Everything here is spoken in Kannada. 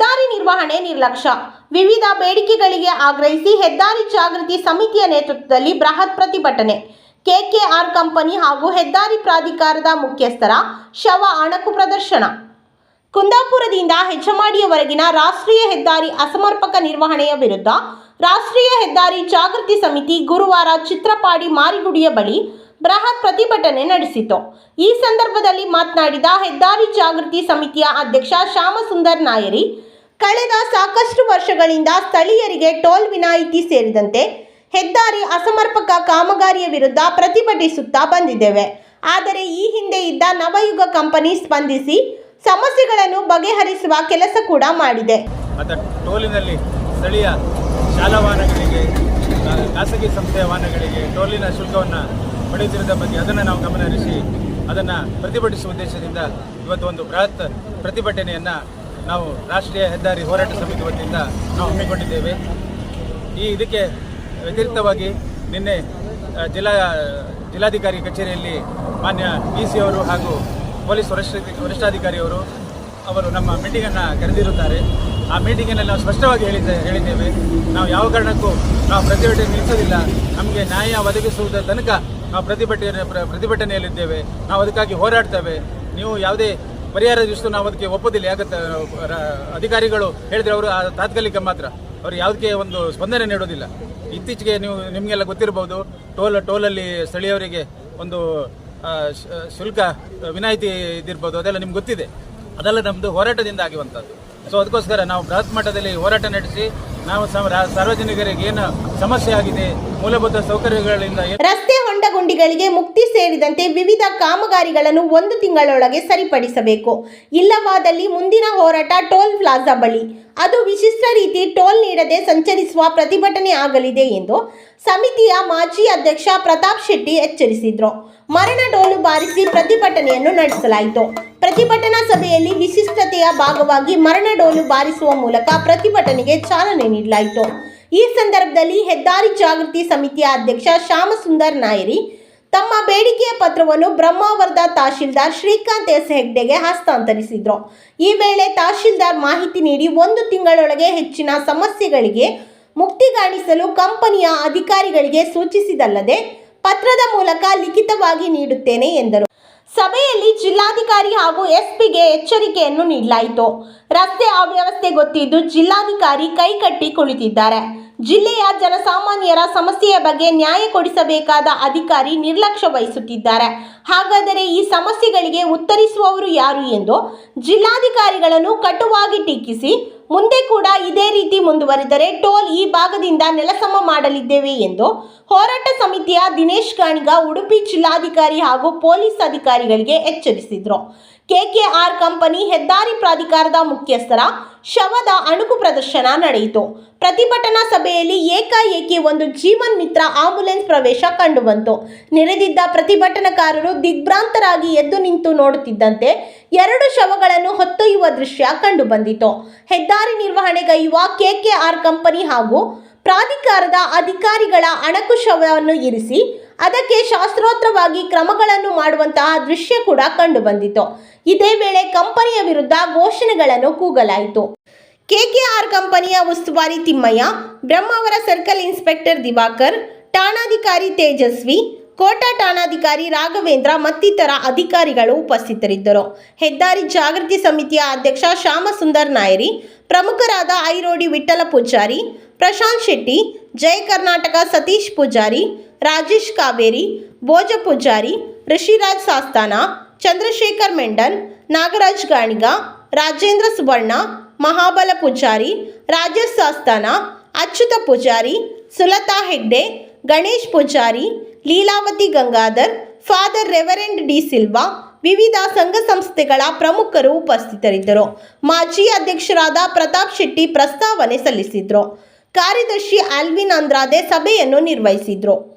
ನಿರ್ಲಕ್ಷ್ಯ. ವಿವಿಧ ಬೇಡಿಕೆಗಳಿಗೆ ಆಗ್ರಹಿಸಿ ಹೆದ್ದಾರಿ ಜಾಗೃತಿ ಸಮಿತಿಯ ನೇತೃತ್ವದಲ್ಲಿ ಬೃಹತ್ ಪ್ರತಿಭಟನೆ. ಕೆಕೆಆರ್ ಕಂಪನಿ ಹಾಗೂ ಹೆದ್ದಾರಿ ಪ್ರಾಧಿಕಾರದ ಮುಖ್ಯಸ್ಥರ ಶವ ಅಣಕು ಪ್ರದರ್ಶನ. ಕುಂದಾಪುರದಿಂದ ಹೆಜ್ಜಮಾಡಿಯವರೆಗಿನ ರಾಷ್ಟ್ರೀಯ ಹೆದ್ದಾರಿ ಅಸಮರ್ಪಕ ನಿರ್ವಹಣೆಯ ವಿರುದ್ಧ ರಾಷ್ಟ್ರೀಯ ಹೆದ್ದಾರಿ ಜಾಗೃತಿ ಸಮಿತಿ ಗುರುವಾರ ಚಿತ್ರಪಾಡಿ ಮಾರಿಗುಡಿಯ ಬಳಿ ಬೃಹತ್ ಪ್ರತಿಭಟನೆ ನಡೆಸಿತು. ಈ ಸಂದರ್ಭದಲ್ಲಿ ಮಾತನಾಡಿದ ಹೆದ್ದಾರಿ ಜಾಗೃತಿ ಸಮಿತಿಯ ಅಧ್ಯಕ್ಷ ಶ್ಯಾಮಸುಂದರ್ ನಾಯರಿ ಕಳೆದ ಸಾಕಷ್ಟು ವರ್ಷಗಳಿಂದ ಸ್ಥಳೀಯರಿಗೆ ಟೋಲ್ ವಿನಾಯಿತಿ ಸೇರಿದಂತೆ ಹೆದ್ದಾರಿ ಅಸಮರ್ಪಕ ಕಾಮಗಾರಿಯ ವಿರುದ್ಧ ಪ್ರತಿಭಟಿಸುತ್ತಾ ಬಂದಿದ್ದೇವೆ. ಆದರೆ ಈ ಹಿಂದೆ ಇದ್ದ ನವಯುಗ ಕಂಪನಿ ಸ್ಪಂದಿಸಿ ಸಮಸ್ಯೆಗಳನ್ನು ಬಗೆಹರಿಸುವ ಕೆಲಸ ಕೂಡ ಮಾಡಿದೆ. ಟೋಲಿನಲ್ಲಿ ಸ್ಥಳೀಯ ಶಾಲಾ ವಾಹನಗಳಿಗೆ ಖಾಸಗಿ ಸಂಸ್ಥೆಯ ವಾಹನಗಳಿಗೆ ಟೋಲಿನ ಶುಲ್ಕವನ್ನು ಪಡೆಯುತ್ತಿರುವ ಬಗ್ಗೆ ಅದನ್ನು ನಾವು ಗಮನಹರಿಸಿ ಅದನ್ನು ಪ್ರತಿಭಟಿಸುವ ಉದ್ದೇಶದಿಂದ ಇವತ್ತು ಒಂದು ಬೃಹತ್ ಪ್ರತಿಭಟನೆಯನ್ನು ನಾವು ರಾಷ್ಟ್ರೀಯ ಹೆದ್ದಾರಿ ಹೋರಾಟ ಸಮಿತಿ ವತಿಯಿಂದ ನಾವು ಹಮ್ಮಿಕೊಂಡಿದ್ದೇವೆ. ಈ ಇದಕ್ಕೆ ವ್ಯತಿರಿಕ್ತವಾಗಿ ನಿನ್ನೆ ಜಿಲ್ಲಾ, ಜಿಲ್ಲಾಧಿಕಾರಿ ಕಚೇರಿಯಲ್ಲಿ ಮಾನ್ಯ ಡಿ ಸಿ ಅವರು ಹಾಗೂ ಪೊಲೀಸ್ ವರಿಷ್ಠ, ವರಿಷ್ಠಾಧಿಕಾರಿಯವರು ಅವರು ನಮ್ಮ ಮೀಟಿಂಗನ್ನು ಕರೆದಿರುತ್ತಾರೆ. ಆ ಮೀಟಿಂಗಿನಲ್ಲಿ ನಾವು ಸ್ಪಷ್ಟವಾಗಿ ಹೇಳಿದ್ದೆ, ಹೇಳಿದ್ದೇವೆ. ನಾವು ಯಾವ ಕಾರಣಕ್ಕೂ ನಾವು ಪ್ರತಿಭಟನೆ ನಿಲ್ಲಿಸೋದಿಲ್ಲ. ನಮಗೆ ನ್ಯಾಯ ಒದಗಿಸುವುದರ ತನಕ ನಾವು ಪ್ರತಿಭಟನೆ ಪ್ರ- ಪ್ರತಿಭಟನೆಯಲ್ಲಿದ್ದೇವೆ. ನಾವು ಅದಕ್ಕಾಗಿ ಹೋರಾಡ್ತೇವೆ. ನೀವು ಯಾವುದೇ ಪರಿಹಾರ ಇಷ್ಟು ನಾವು ಅದಕ್ಕೆ ಒಪ್ಪೋದಿಲ್ಲ. ಯಾಕಂತ ಅಧಿಕಾರಿಗಳು ಹೇಳಿದ್ರೆ ಅವರು ತಾತ್ಕಾಲಿಕ ಮಾತ್ರ. ಅವರು ಯಾವುದಕ್ಕೆ ಒಂದು ಸ್ಪಂದನೆ ನೀಡೋದಿಲ್ಲ. ಇತ್ತೀಚೆಗೆ ನೀವು, ನಿಮಗೆಲ್ಲ ಗೊತ್ತಿರಬಹುದು ಟೋಲ್, ಟೋಲಲ್ಲಿ ಸ್ಥಳೀಯವರಿಗೆ ಒಂದು ಶುಲ್ಕ ವಿನಾಯಿತಿ ಇದಿರ್ಬೋದು ಅದೆಲ್ಲ ನಿಮ್ಗೆ ಗೊತ್ತಿದೆ. ಅದೆಲ್ಲ ನಮ್ಮದು ಹೋರಾಟದಿಂದ ಆಗಿರುವಂಥದ್ದು. ಸೊ ಅದಕ್ಕೋಸ್ಕರ ನಾವು ಬೃಹತ್ ಮಟ್ಟದಲ್ಲಿ ಹೋರಾಟ ನಡೆಸಿ, ನಾವು ಸಾರ್ವಜನಿಕರಿಗೆ ಏನು ಸಮಸ್ಯೆ ಆಗಿದೆ ಮೂಲಭೂತ ಸೌಕರ್ಯಗಳಿಂದ ರಸ್ತೆ ಹೊಂಡಗುಂಡಿಗಳಿಗೆ ಮುಕ್ತಿ ಸೇರಿದಂತೆ ವಿವಿಧ ಕಾಮಗಾರಿಗಳನ್ನು ಒಂದು ತಿಂಗಳೊಳಗೆ ಸರಿಪಡಿಸಬೇಕು. ಇಲ್ಲವಾದಲ್ಲಿ ಮುಂದಿನ ಹೋರಾಟ ಟೋಲ್ ಪ್ಲಾಜಾ ಬಳಿ. ಅದು ವಿಶಿಷ್ಟ ರೀತಿ ಟೋಲ್ ನೀಡದೆ ಸಂಚರಿಸುವ ಪ್ರತಿಭಟನೆ ಆಗಲಿದೆ ಎಂದು ಸಮಿತಿಯ ಮಾಜಿ ಅಧ್ಯಕ್ಷ ಪ್ರತಾಪ್ ಶೆಟ್ಟಿ ಎಚ್ಚರಿಸಿದ್ರು. ಮರಣ ಡೋಲು ಬಾರಿಸಿ ಪ್ರತಿಭಟನೆಯನ್ನು ನಡೆಸಲಾಯಿತು. ಪ್ರತಿಭಟನಾ ಸಭೆಯಲ್ಲಿ ವಿಶಿಷ್ಟತೆಯ ಭಾಗವಾಗಿ ಮರಣ ಡೋಲು ಬಾರಿಸುವ ಮೂಲಕ ಪ್ರತಿಭಟನೆಗೆ ಚಾಲನೆ ನೀಡಲಾಯಿತು. ಈ ಸಂದರ್ಭದಲ್ಲಿ ಹೆದ್ದಾರಿ ಜಾಗೃತಿ ಸಮಿತಿಯ ಅಧ್ಯಕ್ಷ ಶ್ಯಾಮಸುಂದರ್ ನಾಯರಿ ತಮ್ಮ ಬೇಡಿಕೆಯ ಪತ್ರವನ್ನು ಬ್ರಹ್ಮಾವರದ ತಹಶೀಲ್ದಾರ್ ಶ್ರೀಕಾಂತ್ ಎಸ್ ಹೆಗ್ಡೆಗೆ ಹಸ್ತಾಂತರಿಸಿದರು. ಈ ವೇಳೆ ತಹಶೀಲ್ದಾರ್ ಮಾಹಿತಿ ನೀಡಿ ಒಂದು ತಿಂಗಳೊಳಗೆ ಹೆಚ್ಚಿನ ಸಮಸ್ಯೆಗಳಿಗೆ ಮುಕ್ತಿಗಾಣಿಸಲು ಕಂಪನಿಯ ಅಧಿಕಾರಿಗಳಿಗೆ ಸೂಚಿಸಿದಲ್ಲದೆ ಪತ್ರದ ಮೂಲಕ ಲಿಖಿತವಾಗಿ ನೀಡುತ್ತೇನೆ ಎಂದರು. ಸಭೆಯಲ್ಲಿ ಜಿಲ್ಲಾಧಿಕಾರಿ ಹಾಗೂ ಎಸ್ಪಿಗೆ ಎಚ್ಚರಿಕೆಯನ್ನು ನೀಡಲಾಯಿತು. ರಸ್ತೆ ಅವ್ಯವಸ್ಥೆ ಗೊತ್ತಿದ್ದು ಜಿಲ್ಲಾಧಿಕಾರಿ ಕೈಕಟ್ಟಿ ಕುಳಿತಿದ್ದಾರೆ. ಜಿಲ್ಲೆಯ ಜನಸಾಮಾನ್ಯರ ಸಮಸ್ಯೆಯ ಬಗ್ಗೆ ನ್ಯಾಯ ಕೊಡಿಸಬೇಕಾದ ಅಧಿಕಾರಿ ನಿರ್ಲಕ್ಷ್ಯ ವಹಿಸುತ್ತಿದ್ದಾರೆ. ಹಾಗಾದರೆ ಈ ಸಮಸ್ಯೆಗಳಿಗೆ ಉತ್ತರಿಸುವವರು ಯಾರು ಎಂದು ಜಿಲ್ಲಾಧಿಕಾರಿಗಳನ್ನು ಕಟುವಾಗಿ ಟೀಕಿಸಿ ಮುಂದೆ ಕೂಡ ಇದೇ ರೀತಿ ಮುಂದುವರಿದರೆ ಟೋಲ್ ಈ ಭಾಗದಿಂದ ನೆಲಸಮ ಮಾಡಲಿದ್ದೇವೆ ಎಂದು ಹೋರಾಟ ಸಮಿತಿಯ ದಿನೇಶ್ ಕಾಣಿಗ ಉಡುಪಿ ಜಿಲ್ಲಾಧಿಕಾರಿ ಹಾಗೂ ಪೊಲೀಸ್ ಅಧಿಕಾರಿಗಳಿಗೆ ಎಚ್ಚರಿಸಿದ್ರು. ಕೆಕೆಆರ್ ಕಂಪನಿ ಹೆದ್ದಾರಿ ಪ್ರಾಧಿಕಾರದ ಮುಖ್ಯಸ್ಥರ ಶವದ ಅಣುಕು ಪ್ರದರ್ಶನ ನಡೆಯಿತು. ಪ್ರತಿಭಟನಾ ಸಭೆಯಲ್ಲಿ ಏಕಾಏಕಿ ಒಂದು ಜೀವನ್ ಮಿತ್ರ ಆಂಬುಲೆನ್ಸ್ ಪ್ರವೇಶ ಕಂಡುಬಂತು. ನೆರೆದಿದ್ದ ಪ್ರತಿಭಟನಾಕಾರರು ದಿಗ್ಭ್ರಾಂತರಾಗಿ ಎದ್ದು ನಿಂತು ನೋಡುತ್ತಿದ್ದಂತೆ ಎರಡು ಶವಗಳನ್ನು ಹೊತ್ತೊಯ್ಯುವ ದೃಶ್ಯ ಕಂಡುಬಂದಿತು. ಹೆದ್ದಾರಿ ನಿರ್ವಹಣೆಗೈಯುವ ಕೆಕೆಆರ್ ಕಂಪನಿ ಹಾಗೂ ಪ್ರಾಧಿಕಾರದ ಅಧಿಕಾರಿಗಳ ಅಣಕು ಶವವನ್ನು ಇರಿಸಿ, ಅದಕ್ಕೆ ಶಾಸ್ತ್ರೋತ್ರವಾಗಿ ಕ್ರಮಗಳನ್ನು ಮಾಡುವಂತಹ ದೃಶ್ಯ ಕೂಡ ಕಂಡುಬಂದಿತು. ಇದೇ ವೇಳೆ ಕಂಪನಿಯ ವಿರುದ್ಧ ಘೋಷಣೆಗಳನ್ನು ಕೂಗಲಾಯಿತು. ಕೆಕೆಆರ್ ಕಂಪನಿಯ ಉಸ್ತುವಾರಿ ತಿಮ್ಮಯ್ಯ ಬ್ರಹ್ಮಾವರ ಸರ್ಕಲ್ ಇನ್ಸ್ಪೆಕ್ಟರ್ ದಿವಾಕರ್, ಠಾಣಾಧಿಕಾರಿ ತೇಜಸ್ವಿ, ಕೋಟಾ ಠಾಣಾಧಿಕಾರಿ ರಾಘವೇಂದ್ರ ಮತ್ತಿತರ ಅಧಿಕಾರಿಗಳು ಉಪಸ್ಥಿತರಿದ್ದರು. ಹೆದ್ದಾರಿ ಜಾಗೃತಿ ಸಮಿತಿಯ ಅಧ್ಯಕ್ಷ ಶ್ಯಾಮಸುಂದರ್ ನಾಯರಿ, ಪ್ರಮುಖರಾದ Airodi Vittala Poojari, Prashant Shetty, Jaya Karnataka Satish Poojari, Rajesh Kaveri, Bhoja Poojari, Rishiraj Saastana Chandrashekar Mendon Nagaraj Ganiga, Rajendra Suvarna, Mahabala Poojari, Rajesh Saastana, Achyuta Poojari, Sulata Hegde, Ganesh Poojari, Leelavati Gangadhar, father reverend D Silva, ವಿವಿಧ ಸಂಘ ಸಂಸ್ಥೆಗಳ ಪ್ರಮುಖರು ಉಪಸ್ಥಿತರಿದ್ದರು. ಮಾಜಿ ಅಧ್ಯಕ್ಷರಾದ ಪ್ರತಾಪ್ ಶೆಟ್ಟಿ ಪ್ರಸ್ತಾವನೆ ಸಲ್ಲಿಸಿದರು. ಕಾರ್ಯದರ್ಶಿ ಆಲ್ವಿನ್ ಅಂದ್ರಾದೆ ಸಭೆಯನ್ನು ನಿರ್ವಹಿಸಿದ್ರು.